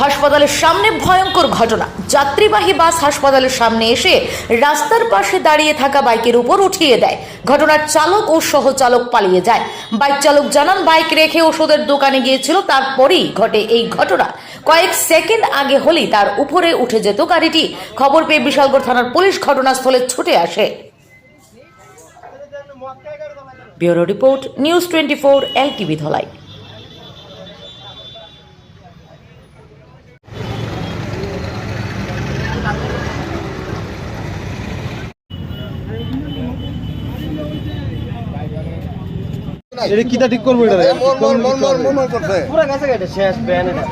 হাসপাতালের সামনে ভয়ঙ্কর ঘটনা। যাত্রীবাহী বাস হাসপাতালের সামনে এসে রাস্তার পাশে দাঁড়িয়ে থাকা বাইকের উপর উঠিয়ে দেয়। ঘটনার চালক ও সহচালক পালিয়ে যায়। বাইক চালক জানান, বাইক রেখে ওষুধের দোকানে গিয়েছিল, তারপরেই ঘটে এই ঘটনা। কয়েক সেকেন্ড আগে হলেই তার উপরে উঠে যেত গাড়িটি। খবর পেয়ে বিশালগড় থানার পুলিশ ঘটনাস্থলে ছুটে আসে। Bureau report, news twenty four L TV Dhalai. এটা কিটা ঠিক করব এটা? মন মন মন মন মন মন পুরো গেছে এটা শেষ ব্যান এটা।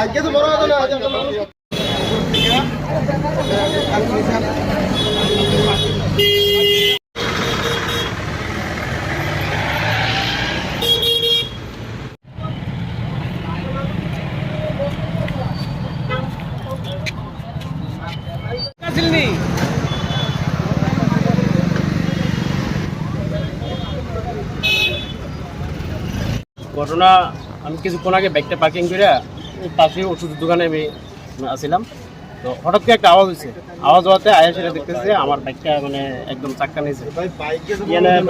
বাইকে তো বড় ঘটনা আমি কিছুক্ষণ আগে বাইকটা পার্কিং করে পাশে ওষুধের দোকানে আমি আসছিলাম তো হঠাৎ করে একটা আওয়াজ হয়েছে আওয়াজ হওয়াতে আয়া সেটা দেখতেছে আমার বাইকটা মানে একদম চাক্কা নিয়েছে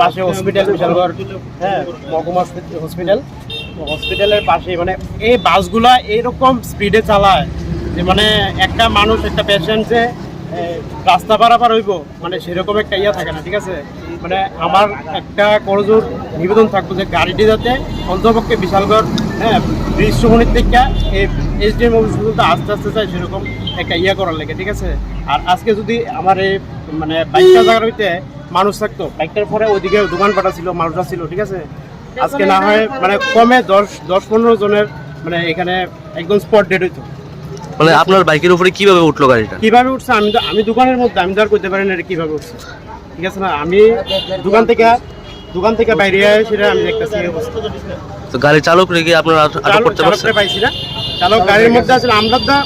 পাশে হসপিটাল বিশালগড় হ্যাঁ মহকুমা হসপিটাল হসপিটালের পাশে মানে এই বাসগুলা এইরকম স্পিডে চালায় যে মানে একটা মানুষ, একটা পেশেন্ট যে রাস্তা পারাপার হইব মানে সেরকম একটা ইয়া থাকে না, ঠিক আছে? মানে আমার একটা করজোর নিবেদন থাকব যে গাড়িটি যাতে অন্তপক্ষে বিশালগড় হ্যাঁ দৃশ্যমণির থেকে এই এইচডিএম অফিস পর্যন্ত আস্তে আস্তে যায় সেরকম একটা ইয়া করার লেগে ঠিক আছে? আর আজকে যদি আমার এই মানে বাইকটা জায়গার হইতে মানুষ থাকতো বাইকটার পরে ওইদিকে দোকান পাটা ছিল মানুষরা ছিল ঠিক আছে? আজকে না হয় মানে কমে দশ দশ পনেরো জনের মানে এখানে একদম স্পট ডেট হইতো। মানে আপনার বাইকের উপরে কীভাবে উঠল গাড়িটা? কীভাবে উঠছে? আমি তো আমি দোকানের মধ্যে আমি তো আর করতে পারি না এটা কীভাবে উঠছে। ঠিক আছে না? আমি দোকান থেকে দোকান থেকে বাইরে আয় সেটা আমি দেখতেছি অবস্থা। তো গাড়ি চালক রেখে আপনারা আটক করতে পারছেন? চালক পাইছি না। চালক গাড়ির মধ্যে আসলে আমরা তো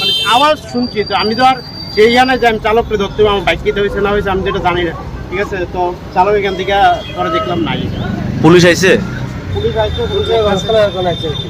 মানে আওয়াজ শুনছি তো আমি তো আর সেই জানে যে আমি চালককে ধরতে হবে আমার বাইক কিতে হয়েছে না হয়েছে আমি যেটা জানি না। ঠিক আছে তো চালক এখান থেকে পরে দেখলাম নাই। পুলিশ আইছে? পুলিশ আইছে পুলিশ আইছে আছে।